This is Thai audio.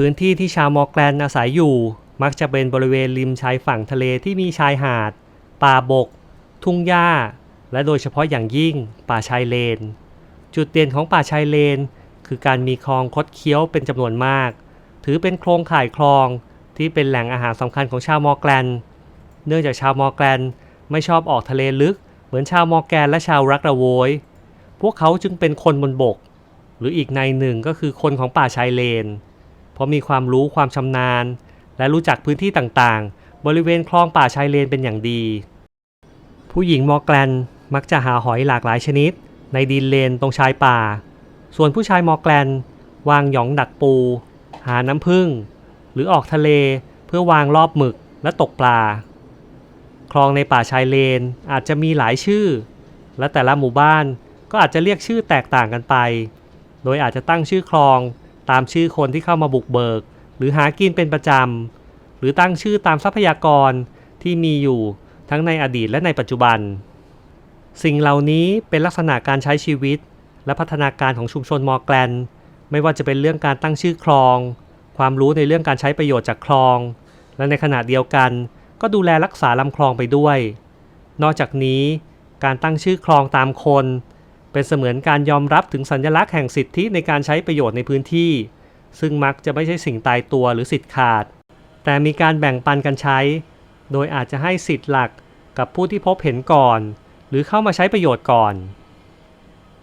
พื้นที่ที่ชาวมอร์แกลนอาศัยอยู่ มักจะเป็นบริเวณริมชายฝั่งทะเลที่มีชายหาด ป่าบก ทุ่งหญ้า และโดยเฉพาะอย่างยิ่งป่าชายเลน จุดเด่นของป่าชายเลน คือการมีคลองคดเคี้ยวเป็นจำนวนมาก ถือเป็นโครงข่ายคลองที่เป็นแหล่งอาหารสำคัญของชาวมอร์แกลน เนื่องจากชาวมอร์แกลนไม่ชอบออกทะเลลึก เหมือนชาวมอร์แกนและชาวรักระโวย พวกเขาจึงเป็นคนบนบก หรืออีกในหนึ่งก็คือคนของป่าชายเลน เพราะมีความรู้ความชำนาญ และรู้จักพื้นที่ต่างๆ บริเวณคลองป่าชายเลนเป็นอย่างดี ผู้หญิงมอแกลนมักจะหาหอยหลากหลายชนิด ในดินเลนตรงชายป่า ส่วนผู้ชายมอแกลนวางหยองดักปู หาน้ำผึ้งหรือออกทะเลเพื่อวางรอบหมึกและตกปลา คลองในป่าชายเลนอาจจะมีหลายชื่อ และแต่ละหมู่บ้านก็อาจจะเรียกชื่อแตกต่างกันไป โดยอาจจะตั้งชื่อคลอง ตามชื่อคนที่เข้ามาบุกเบิก หรือหากินเป็นประจำ หรือตั้งชื่อตามทรัพยากรที่มีอยู่ทั้งในอดีตและในปัจจุบัน สิ่งเหล่านี้เป็นลักษณะการใช้ชีวิต และพัฒนาการของชุมชนมอแกลน ไม่ว่าจะเป็นเรื่องการตั้งชื่อคลอง ความรู้ในเรื่องการใช้ประโยชน์จากคลอง และในขณะเดียวกันก็ดูแลรักษาลำคลองไปด้วย นอกจากนี้การตั้งชื่อคลองตามคน เป็นเสมือนการยอมรับถึงสัญลักษณ์แห่งสิทธิในการใช้ประโยชน์ในพื้นที่ ซึ่งมักจะไม่ใช่สิ่งตายตัวหรือสิทธิ์ขาด แต่มีการแบ่งปันกันใช้ โดยอาจจะให้สิทธิ์หลักกับผู้ที่พบเห็นก่อน หรือเข้ามาใช้ประโยชน์ก่อน